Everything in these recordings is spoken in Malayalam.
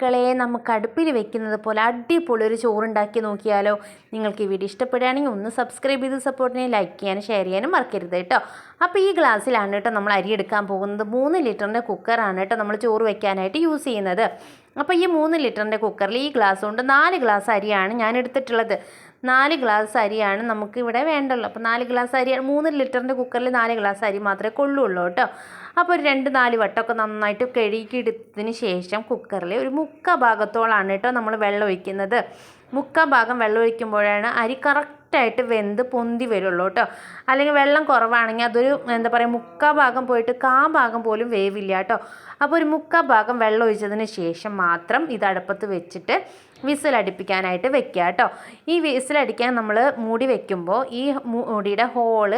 മക്കളെ നമുക്ക് അടുപ്പിൽ വെക്കുന്നത് പോലെ അടിപൊളി ഒരു ചോറുണ്ടാക്കി നോക്കിയാലോ. നിങ്ങൾക്ക് ഈ വീഡിയോ ഇഷ്ടപ്പെടുകയാണെങ്കിൽ ഒന്ന് സബ്സ്ക്രൈബ് ചെയ്ത് സപ്പോർട്ടിനെ ലൈക്ക് ചെയ്യാനും ഷെയർ ചെയ്യാനും മറക്കരുത് കേട്ടോ. അപ്പോൾ ഈ ഗ്ലാസ്സിലാണ് കേട്ടോ നമ്മൾ അരി എടുക്കാൻ പോകുന്നത്. മൂന്ന് ലിറ്ററിന്റെ കുക്കറാണ് കേട്ടോ നമ്മൾ ചോറ് വെക്കാനായിട്ട് യൂസ് ചെയ്യുന്നത്. അപ്പോൾ ഈ മൂന്ന് ലിറ്ററിന്റെ കുക്കറിൽ ഈ ഗ്ലാസ് കൊണ്ട് നാല് ഗ്ലാസ് അരിയാണ് ഞാൻ എടുത്തിട്ടുള്ളത്. നാല് ഗ്ലാസ് അരിയാണ് നമുക്ക് ഇവിടെ വേണ്ടുള്ളൂ അപ്പോൾ നാല് ഗ്ലാസ് അരി മൂന്ന് ലിറ്ററിന്റെ കുക്കറിൽ നാല് ഗ്ലാസ് അരി മാത്രമേ കൊള്ളുള്ളൂ കേട്ടോ. അപ്പോൾ ഒരു രണ്ട് നാല് വട്ടമൊക്കെ നന്നായിട്ട് കഴുകിയെടുത്തതിന് ശേഷം കുക്കറിൽ ഒരു മുക്ക ഭാഗത്തോളാണ് കേട്ടോ നമ്മൾ വെള്ളം ഒഴിക്കുന്നത്. മുക്കാ ഭാഗം വെള്ളം ഒഴിക്കുമ്പോഴാണ് അരി കറക്റ്റായിട്ട് വെന്ത് പൊന്തി വരുള്ളൂ കേട്ടോ. അല്ലെങ്കിൽ വെള്ളം കുറവാണെങ്കിൽ അതൊരു എന്താ പറയുക മുക്കാൽ ഭാഗം പോയിട്ട് കാ ഭാഗം പോലും വേവില്ല കേട്ടോ. അപ്പോൾ ഒരു മുക്കാൽ ഭാഗം വെള്ളം ഒഴിച്ചതിന് ശേഷം മാത്രം ഇത് അടുപ്പത്ത് വെച്ചിട്ട് വിസിലടിപ്പിക്കാനായിട്ട് വെക്കുക കേട്ടോ. ഈ വിസിലടിക്കാൻ നമ്മൾ മൂടി വെക്കുമ്പോൾ ഈ മൂടിയുടെ ഹോൾ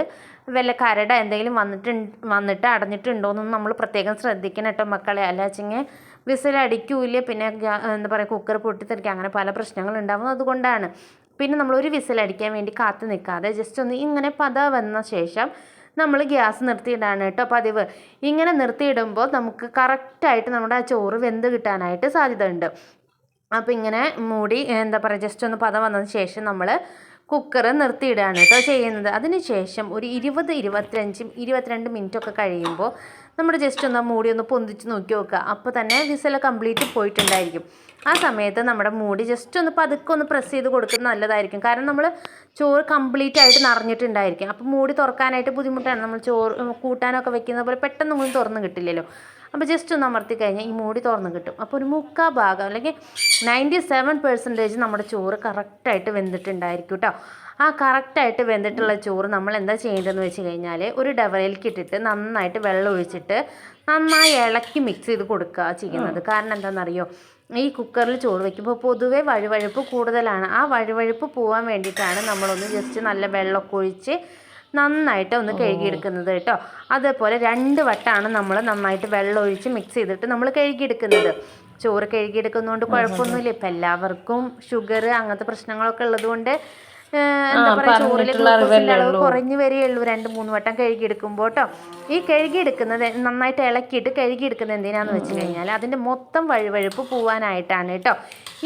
വല്ല കരട എന്തെങ്കിലും വന്നിട്ട് വന്നിട്ട് അടഞ്ഞിട്ടുണ്ടോ എന്നൊന്നും നമ്മൾ പ്രത്യേകം ശ്രദ്ധിക്കണം കേട്ടോ മക്കളെ. അല്ല വെച്ചെങ്കിൽ വിസിലടിക്കൂല പിന്നെ എന്താ പറയുക കുക്കർ പൊട്ടിത്തെറിക്കുക അങ്ങനെ പല പ്രശ്നങ്ങളും ഉണ്ടാവും. അതുകൊണ്ടാണ് പിന്നെ നമ്മൾ ഒരു വിസിലടിക്കാൻ വേണ്ടി കാത്തു നിൽക്കാതെ ജസ്റ്റ് ഒന്ന് ഇങ്ങനെ പത വന്ന ശേഷം നമ്മൾ ഗ്യാസ് നിർത്തിയിടാണ് കേട്ടോ പതിവ്. ഇങ്ങനെ നിർത്തിയിടുമ്പോൾ നമുക്ക് കറക്റ്റായിട്ട് നമ്മുടെ ആ ചോറ് വെന്ത് കിട്ടാനായിട്ട് സാധ്യത ഉണ്ട് അപ്പോൾ ഇങ്ങനെ മൂടി എന്താ പറയുക ജസ്റ്റ് ഒന്ന് പദം വന്നതിന് ശേഷം നമ്മൾ കുക്കർ നിർത്തിയിടുകയാണ് കേട്ടോ ചെയ്യുന്നത്. അതിന് ശേഷം ഒരു ഇരുപത് ഇരുപത്തിയഞ്ചും ഇരുപത്തിരണ്ട് മിനിറ്റൊക്കെ കഴിയുമ്പോൾ നമ്മൾ ജസ്റ്റ് ഒന്ന് മൂടി ഒന്ന് പൊന്തിച്ച് നോക്കി നോക്കുക. അപ്പോൾ തന്നെ വിസല കംപ്ലീറ്റ് പോയിട്ടുണ്ടായിരിക്കും. ആ സമയത്ത് നമ്മുടെ മൂടി ജസ്റ്റ് ഒന്ന് പതുക്കെ ഒന്ന് പ്രസ് ചെയ്ത് കൊടുക്കുന്നത് നല്ലതായിരിക്കും. കാരണം നമ്മൾ ചോറ് കംപ്ലീറ്റ് ആയിട്ട് നിറഞ്ഞിട്ടുണ്ടായിരിക്കും. അപ്പോൾ മൂടി തുറക്കാനായിട്ട് ബുദ്ധിമുട്ടാണ്. നമ്മൾ ചോറ് കൂട്ടാനൊക്കെ വെക്കുന്ന പോലെ പെട്ടെന്ന് ഒന്നും തുറന്ന് കിട്ടില്ലല്ലോ. അപ്പോൾ ജസ്റ്റ് ഒന്ന് അമർത്തി കഴിഞ്ഞാൽ ഈ മൂടി തുറന്ന് കിട്ടും. അപ്പോൾ ഒരു മുക്കാ ഭാഗം അല്ലെങ്കിൽ നയന്റി സെവൻ പെർസെന്റേജ് നമ്മുടെ ചോറ് കറക്റ്റായിട്ട് വെന്തിട്ടുണ്ടായിരിക്കും കേട്ടോ ആ കറക്റ്റായിട്ട് വെന്തിട്ടുള്ള ചോറ് നമ്മൾ എന്താ ചെയ്യേണ്ടതെന്ന് വെച്ച് കഴിഞ്ഞാൽ ഒരു ഡവറയിലേക്ക് ഇട്ടിട്ട് നന്നായിട്ട് വെള്ളം ഒഴിച്ചിട്ട് നന്നായി ഇളക്കി മിക്സ് ചെയ്ത് കൊടുക്കുക ചെയ്യുന്നത്. കാരണം എന്താണെന്നറിയോ ഈ കുക്കറിൽ ചോറ് വയ്ക്കുമ്പോൾ പൊതുവെ വഴുവഴുപ്പ് കൂടുതലാണ്. ആ വഴുവഴുപ്പ് പോകാൻ വേണ്ടിയിട്ടാണ് നമ്മളൊന്ന് ജസ്റ്റ് നല്ല വെള്ളമൊക്കെ ഒഴിച്ച് നന്നായിട്ട് ഒന്ന് കഴുകിയെടുക്കുന്നത് കേട്ടോ. അതേപോലെ രണ്ട് വട്ടമാണ് നമ്മൾ നന്നായിട്ട് വെള്ളം ഒഴിച്ച് മിക്സ് ചെയ്തിട്ട് നമ്മൾ കഴുകിയെടുക്കുന്നത്. ചോറ് കഴുകിയെടുക്കുന്നതുകൊണ്ട് കുഴപ്പമൊന്നുമില്ല. ഇപ്പം എല്ലാവർക്കും ഷുഗർ അങ്ങനത്തെ പ്രശ്നങ്ങളൊക്കെ ഉള്ളതുകൊണ്ട് എന്താ പറയുക ഗ്ലൂക്കോസിന്റെ അളവ് കുറഞ്ഞു വരികയുള്ളൂ. രണ്ട് മൂന്ന് വട്ടം കഴുകിയെടുക്കുമ്പോൾ കേട്ടോ. ഈ കഴുകിയെടുക്കുന്നത് നന്നായിട്ട് ഇളക്കിയിട്ട് കഴുകിയെടുക്കുന്നത് എന്തിനാന്ന് വെച്ച് കഴിഞ്ഞാൽ അതിന്റെ മൊത്തം വഴുവഴുപ്പ് പോവാനായിട്ടാണ് കേട്ടോ.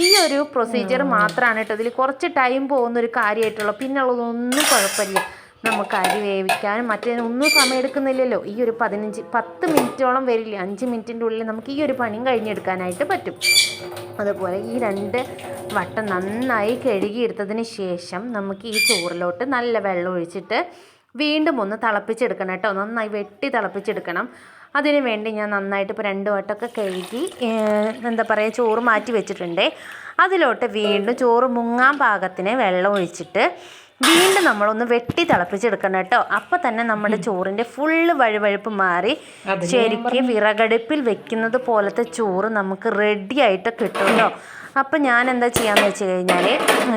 ഈ ഒരു പ്രൊസീജിയർ മാത്രമാണ് കേട്ടോ. ഇതിൽ കുറച്ച് ടൈം പോകുന്ന ഒരു കാര്യമായിട്ടുള്ളൂ പിന്നെ ഉള്ളതൊന്നും കുഴപ്പമില്ല. നമുക്ക് അരി വേവിക്കാനും മറ്റേ സമയം എടുക്കുന്നില്ലല്ലോ ഈ ഒരു പതിനഞ്ച് പത്ത് മിനിറ്റോളം വരില്ല അഞ്ച് മിനിറ്റിന്റെ ഉള്ളിൽ നമുക്ക് ഈ ഒരു പണിയും കഴിഞ്ഞെടുക്കാനായിട്ട് പറ്റും. അതുപോലെ ഈ രണ്ട് വട്ടം നന്നായി കഴുകിയെടുത്തതിന് ശേഷം നമുക്ക് ഈ ചോറിലോട്ട് നല്ല വെള്ളം ഒഴിച്ചിട്ട് വീണ്ടും ഒന്ന് തിളപ്പിച്ചെടുക്കണം കേട്ടോ. നന്നായി വെട്ടി തിളപ്പിച്ചെടുക്കണം. അതിന് വേണ്ടി ഞാൻ നന്നായിട്ട് ഇപ്പോൾ രണ്ട് വട്ടമൊക്കെ കഴുകി എന്താ പറയുക ചോറ് മാറ്റി വെച്ചിട്ടുണ്ട്. അതിലോട്ട് വീണ്ടും ചോറ് മുങ്ങാൻ പാകത്തിന് വെള്ളം ഒഴിച്ചിട്ട് വീണ്ടും നമ്മളൊന്ന് വെട്ടി തിളപ്പിച്ചെടുക്കണം കേട്ടോ. അപ്പോൾ തന്നെ നമ്മുടെ ചോറിന്റെ ഫുള്ള് വഴുവഴുപ്പ് മാറി. ശരിക്ക് വിറകടുപ്പിൽ വെക്കുന്നത് പോലത്തെ ചോറ് നമുക്ക് റെഡി ആയിട്ട് കിട്ടും കേട്ടോ അപ്പം ഞാൻ എന്താ ചെയ്യാന്ന് വെച്ച് കഴിഞ്ഞാൽ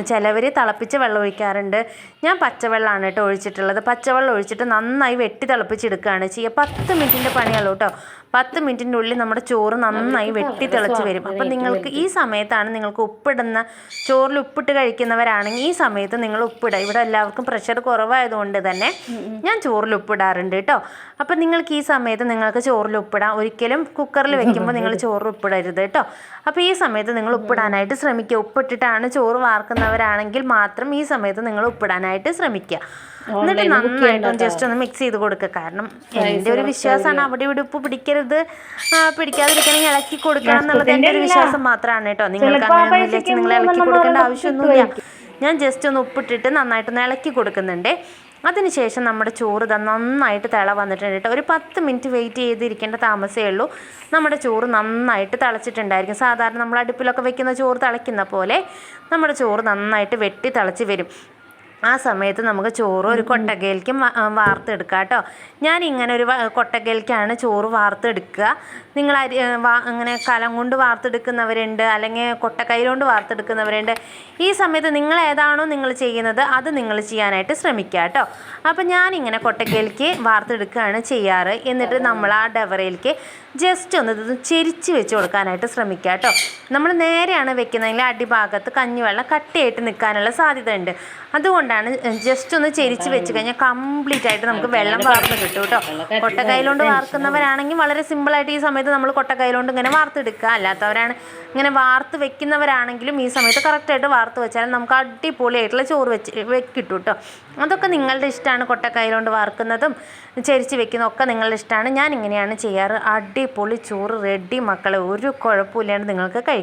ചിലവർ തിളപ്പിച്ച വെള്ളം ഒഴിക്കാറുണ്ട്. ഞാൻ പച്ചവെള്ളമാണ് കേട്ടോ ഒഴിച്ചിട്ടുള്ളത്. പച്ചവെള്ളം ഒഴിച്ചിട്ട് നന്നായി വെട്ടി തിളപ്പിച്ചെടുക്കുകയാണ് ചെയ്യുക പത്ത് മിനിറ്റിന്റെ പണിയുള്ളൂ കേട്ടോ പത്ത് മിനിറ്റിന്റെ ഉള്ളിൽ നമ്മുടെ ചോറ് നന്നായി വെട്ടി തിളച്ച് വരും. അപ്പം നിങ്ങൾക്ക് ഈ സമയത്താണ് നിങ്ങൾക്ക് ഉപ്പിടുന്ന ചോറിൽ ഉപ്പിട്ട് കഴിക്കുന്നവരാണെങ്കിൽ ഈ സമയത്ത് നിങ്ങൾ ഉപ്പിടുക. ഇവിടെ എല്ലാവർക്കും പ്രഷർ കുറവായതുകൊണ്ട് തന്നെ ഞാൻ ചോറിൽ ഉപ്പിടാറുണ്ട് കേട്ടോ അപ്പം നിങ്ങൾക്ക് ഈ സമയത്ത് നിങ്ങൾക്ക് ചോറിൽ ഉപ്പിടാം. ഒരിക്കലും കുക്കറിൽ വെക്കുമ്പോൾ നിങ്ങൾ ചോറ് ഉപ്പിടരുത് കേട്ടോ അപ്പോൾ ഈ സമയത്ത് നിങ്ങൾ ഉപ്പിടാനായിട്ട് ശ്രമിക്കുക. ഉപ്പിട്ടിട്ടാണ് ചോറ് വാർക്കുന്നവരാണെങ്കിൽ മാത്രം ഈ സമയത്ത് നിങ്ങൾ ഉപ്പിടാനായിട്ട് ശ്രമിക്കുക. എന്നിട്ട് നന്നായിട്ടും ജസ്റ്റ് ഒന്ന് മിക്സ് ചെയ്ത് കൊടുക്കുക കാരണം എന്റെ ഒരു വിശ്വാസമാണ് അവിടെ ഇവിടെ ഉപ്പ് പിടിക്കരുത്. പിടിക്കാതിരിക്കണമെങ്കിൽ ഇളക്കി കൊടുക്കണം എന്നുള്ളത് എന്റെ ഒരു വിശ്വാസം മാത്രമാണ് കേട്ടോ. നിങ്ങൾക്ക് അങ്ങനെ നിങ്ങൾ ഇളക്കി കൊടുക്കേണ്ട ആവശ്യമൊന്നുമില്ല ഞാൻ ജസ്റ്റ് ഒന്ന് ഉപ്പിട്ടിട്ട് നന്നായിട്ടൊന്ന് ഇളക്കി കൊടുക്കുന്നുണ്ട്. അതിനുശേഷം നമ്മുടെ ചോറ് ഇതാ നന്നായിട്ട് തിള വന്നിട്ടുണ്ട് കേട്ടോ. ഒരു പത്ത് മിനിറ്റ് വെയിറ്റ് ചെയ്തിരിക്കേണ്ട താമസമേ ഉള്ളൂ. നമ്മുടെ ചോറ് നന്നായിട്ട് തിളച്ചിട്ടുണ്ടായിരിക്കും. സാധാരണ നമ്മൾ അടുപ്പിലൊക്കെ വെക്കുന്ന ചോറ് തിളയ്ക്കുന്ന പോലെ നമ്മുടെ ചോറ് നന്നായിട്ട് വെട്ടി തിളച്ച് വരും. ആ സമയത്ത് നമുക്ക് ചോറ് ഒരു കൊട്ടകയിലേക്കും വാർത്തെടുക്കാം കേട്ടോ. ഞാൻ ഇങ്ങനെ ഒരു കൊട്ടകയിലേക്കാണ് ചോറ് വാർത്തെടുക്കുക. നിങ്ങൾ അരി അങ്ങനെ കലം കൊണ്ട് വാർത്തെടുക്കുന്നവരുണ്ട് അല്ലെങ്കിൽ കൊട്ടക്കൈ കൊണ്ട് വാർത്തെടുക്കുന്നവരുണ്ട്. ഈ സമയത്ത് നിങ്ങൾ ഏതാണോ നിങ്ങൾ ചെയ്യുന്നത് അത് നിങ്ങൾ ചെയ്യാനായിട്ട് ശ്രമിക്കുക കേട്ടോ. അപ്പം ഞാനിങ്ങനെ കൊട്ടക്കയിലേക്ക് വാർത്തെടുക്കുകയാണ് ചെയ്യാറ്. എന്നിട്ട് നമ്മൾ ആ ഡവറയിലേക്ക് ജസ്റ്റ് ഒന്ന് ചെരിച്ച് വെച്ച് കൊടുക്കാനായിട്ട് ശ്രമിക്കുക കേട്ടോ. നമ്മൾ നേരെയാണ് വെക്കുന്നതെങ്കിൽ അടിഭാഗത്ത് കഞ്ഞിവെള്ളം കട്ടിയായിട്ട് നിൽക്കാനുള്ള സാധ്യത ഉണ്ട് അതുകൊണ്ടാണ് ജസ്റ്റ് ഒന്ന് ചെരിച്ച് വെച്ച് കഴിഞ്ഞാൽ കംപ്ലീറ്റ് ആയിട്ട് നമുക്ക് വെള്ളം വാർന്ന് കിട്ടും കേട്ടോ. കൊട്ടക്കൈലോണ്ട് വാർക്കുന്നവരാണെങ്കിൽ വളരെ സിമ്പിളായിട്ട് ഈ സമയത്ത് നമ്മൾ കൊട്ടക്കൈലോണ്ട് ഇങ്ങനെ വാർത്തെടുക്കുക. അല്ലാത്തവരാണ് ഇങ്ങനെ വാർത്ത് വെക്കുന്നവരാണെങ്കിലും ഈ സമയത്ത് കറക്റ്റായിട്ട് വാർത്ത് വെച്ചാൽ നമുക്ക് അടിപൊളിയായിട്ടുള്ള ചോറ് വെച്ച് വെക്കിട്ടു കിട്ടും അതൊക്കെ നിങ്ങളുടെ ഇഷ്ടമാണ് കൊട്ടക്കൈലോണ്ട് വാർക്കുന്നതും ചെരിച്ച് വെക്കുന്നതും ഒക്കെ നിങ്ങളുടെ ഇഷ്ടമാണ്. ഞാൻ ഇങ്ങനെയാണ് ചെയ്യാറ് അടിപൊളി ചോറ് റെഡി മക്കളെ. ഒരു കുഴപ്പമില്ലാണ്ട് നിങ്ങൾക്ക് കഴിക്കാം.